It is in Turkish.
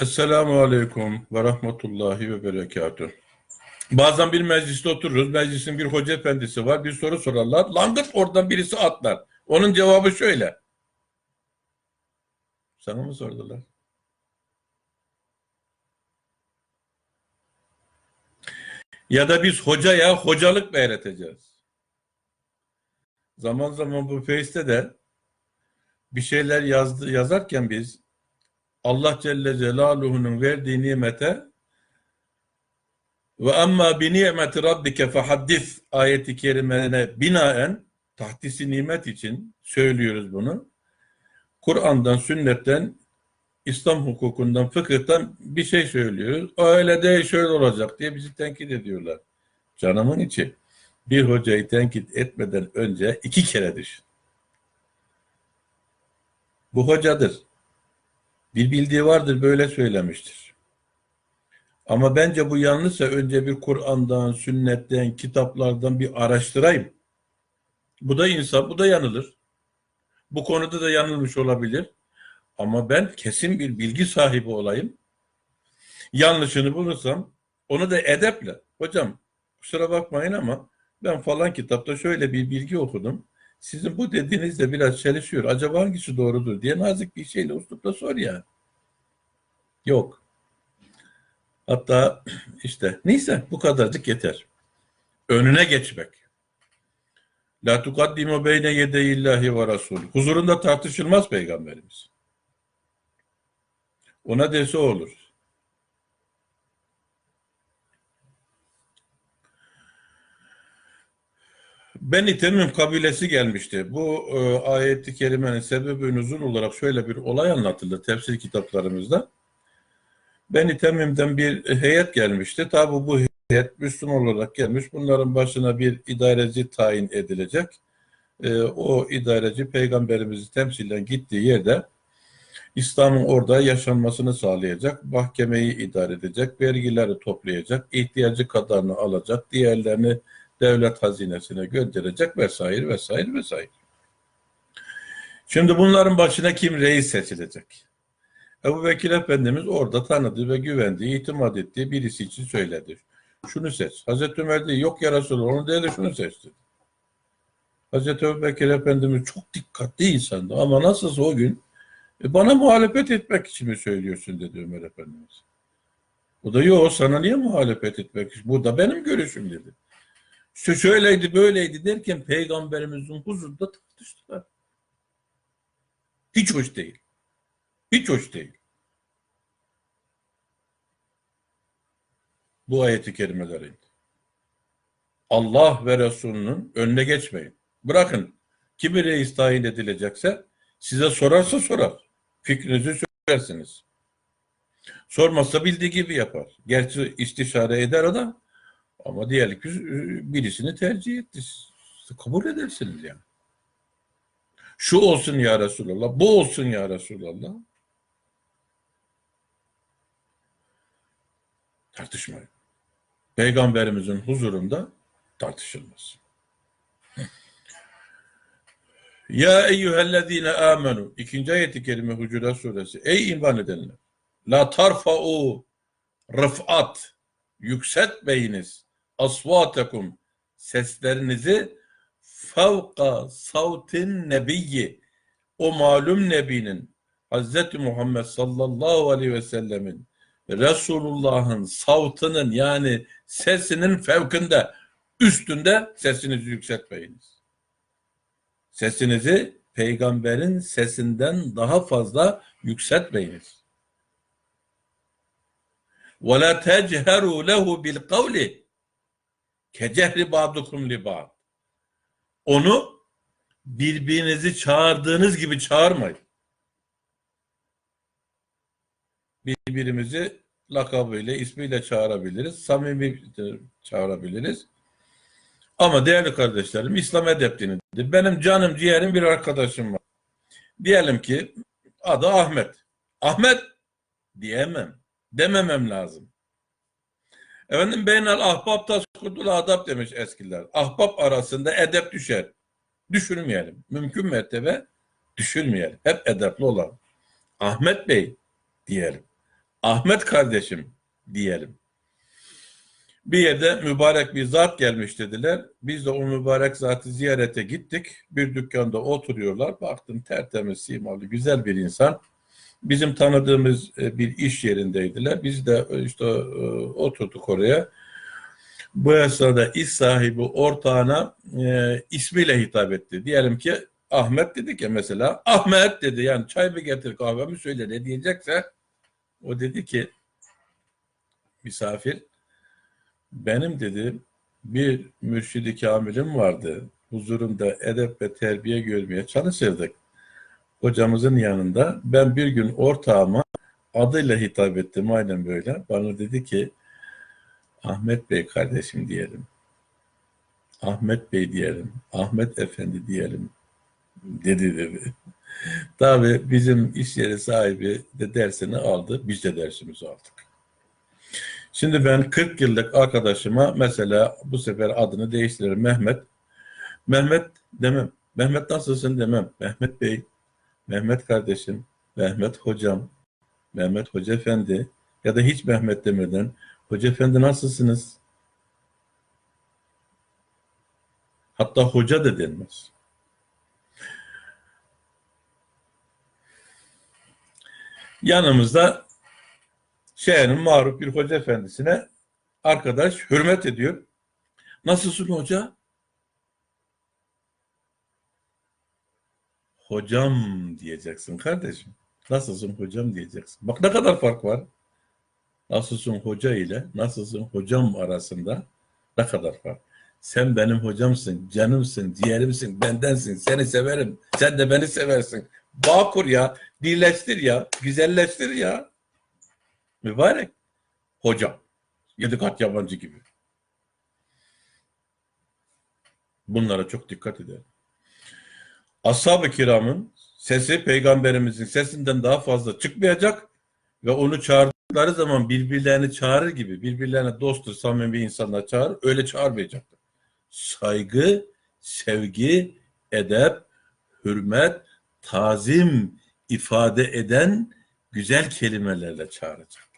Esselamu Aleyküm ve Rahmetullahi ve Berekatuhu. Bazen bir mecliste otururuz. Meclisin bir hoca efendisi var. Bir soru sorarlar. Langırt oradan birisi atlar. Onun cevabı şöyle. Sana mı sordular? Ya da biz hocaya hocalık mı öğreteceğiz? Zaman zaman bu Face'te de bir şeyler yazdı, yazarken biz Allah Celle Celaluhu'nun verdiği nimete ve amma bi nimeti rabbike fehaddis ayeti kerimene binaen tahdisi nimet için söylüyoruz bunu. Kur'an'dan, sünnetten, İslam hukukundan, fıkıhtan bir şey söylüyoruz. O öyle değil, şöyle olacak diye bizi tenkit ediyorlar. Canımın içi. Bir hocayı tenkit etmeden önce iki kere düşün. Bu hocadır. Bir bildiği vardır böyle söylemiştir. Ama bence bu yanlışsa önce bir Kur'an'dan, sünnetten, kitaplardan bir araştırayım. Bu da insan, bu da yanılır. Bu konuda da yanılmış olabilir. Ama ben kesin bir bilgi sahibi olayım. Yanlışını bulursam onu da edeple. Hocam kusura bakmayın ama ben falan kitapta şöyle bir bilgi okudum. Sizin bu dediğinizle biraz çelişiyor. Acaba hangisi doğrudur diye nazik bir şeyle uslupla sor yani. Yok. Hatta işte neyse bu kadarcık yeter. Önüne geçmek. La tukaddimu beyne yedeyillahi ve rasul. Huzurunda tartışılmaz peygamberimiz. Ona dese olur. Beni Temim kabilesi gelmişti. Bu e, ayeti kerimenin sebebi uzun olarak şöyle bir olay anlatıldı tefsir kitaplarımızda. Beni Temim'den bir heyet gelmişti. Tabi bu heyet Müslüman olarak gelmiş. Bunların başına bir idareci tayin edilecek. E, o idareci peygamberimizi temsilen gittiği yerde İslam'ın orada yaşanmasını sağlayacak, mahkemeyi idare edecek, vergileri toplayacak, ihtiyacı kadarını alacak, diğerlerini devlet hazinesine gönderecek vesaire vesaire vesaire. Şimdi bunların başına kim reis seçilecek? Ebu Bekir Efendimiz orada tanıdığı ve güvendiği, itimat ettiği birisi için söyledi. Şunu seç. Hazreti Ömer de yok ya Resulallah onu değil de şunu seçti. Hazreti Ebu Bekir Efendimiz çok dikkatli insandı ama nasılsa o gün e bana muhalefet etmek için mi söylüyorsun dedi Ömer Efendimiz. O da yok sana niye muhalefet etmek için? Bu da benim görüşüm dedi. Şöyleydi böyleydi derken peygamberimizin huzurunda tartıştılar. Hiç hoş değil. Hiç hoş değil. Bu ayeti kerimeler indi. Allah ve Resulünün önüne geçmeyin. Bırakın. Kimi reis tayin edilecekse size sorarsa sorar. Fikrinizi söylersiniz. Sormazsa bildiği gibi yapar. Gerçi istişare eder adam ama diyelim ki birisini tercih etti. Kabul edersiniz yani. Şu olsun ya Resulallah, bu olsun ya Resulallah. Tartışmayın. Peygamberimizin huzurunda tartışılmaz. Ya eyyühellezine amenu. İkinci ayeti kerime Hucurat suresi. Ey iman edenler. La tarfa'u rıfat. Yükseltmeyiniz Asvatekum. Seslerinizi fevka savtin nebiyyi. O malum nebinin Hazreti Muhammed sallallahu aleyhi ve sellemin Resulullah'ın savtının yani sesinin fevkinde üstünde sesinizi yükseltmeyiniz. Sesinizi peygamberin sesinden daha fazla yükseltmeyiniz. وَلَا تَجْهَرُوا لَهُ بِالْقَوْلِ Kecehri ba'dukum li ba'd. Onu birbirinizi çağırdığınız gibi çağırmayın. Birbirimizi lakabıyla, ismiyle çağırabiliriz. Samimi çağırabiliriz. Ama değerli kardeşlerim, İslam edep dinidir. Benim canım ciğerim bir arkadaşım var. Diyelim ki adı Ahmet. Ahmet diyemem. Dememem lazım. Efendim beynel ahbap taskudul adab demiş eskiler. Ahbap arasında edep düşer. Düşürmeyelim. Mümkün mertebe düşürmeyelim. Hep edepli olalım. Ahmet Bey diyelim. Ahmet kardeşim diyelim. Bir yerde mübarek bir zat gelmiş dediler. Biz de o mübarek zatı ziyarete gittik. Bir dükkanda oturuyorlar. Baktım tertemiz simalı güzel bir insan. Bizim tanıdığımız e, bir iş yerindeydiler. Biz de e, işte e, oturduk oraya. Bu esnada iş sahibi ortağına e, ismiyle hitap etti. Diyelim ki Ahmet dedik ya mesela. Ahmet dedi yani çay mı getir kahve mi söyle ne diyecekse. O dedi ki misafir benim dedi bir mürşidi kamilim vardı. Huzurunda edep ve terbiye görmeye çalışırdık. Hocamızın yanında ben bir gün ortağıma adıyla hitap ettim aynen böyle. Bana dedi ki Ahmet Bey kardeşim diyelim. Ahmet Bey diyelim. Ahmet Efendi diyelim. Dedi dedi. Tabii bizim iş yeri sahibi de dersini aldı. Biz de dersimizi aldık. Şimdi ben 40 yıllık arkadaşıma mesela bu sefer adını değiştiririm. Mehmet. Mehmet demem. Mehmet nasılsın demem. Mehmet Bey, Mehmet kardeşim, Mehmet hocam, Mehmet Hoca Efendi ya da hiç Mehmet demeden Hoca Efendi nasılsınız? Hatta hoca da denmez. Yanımızda şehrin maruf bir hoca efendisine arkadaş hürmet ediyor. Nasılsın hoca? Hocam diyeceksin kardeşim. Nasılsın hocam diyeceksin. Bak ne kadar fark var. Nasılsın hoca ile nasılsın hocam arasında ne kadar fark. Sen benim hocamsın, canımsın, ciğerimsin, bendensin, seni severim, sen de beni seversin. Bağ kur ya, birleştir ya, güzelleştir ya. Mübarek. Hocam. Yedi kat yabancı gibi. Bunlara çok dikkat edelim. Ashab-ı kiramın sesi peygamberimizin sesinden daha fazla çıkmayacak ve onu çağırdıkları zaman birbirlerini çağırır gibi birbirlerine dosttur, samimi insanlar çağırır. Öyle çağırmayacaktır. Saygı, sevgi, edep, hürmet, tazim ifade eden güzel kelimelerle çağıracak.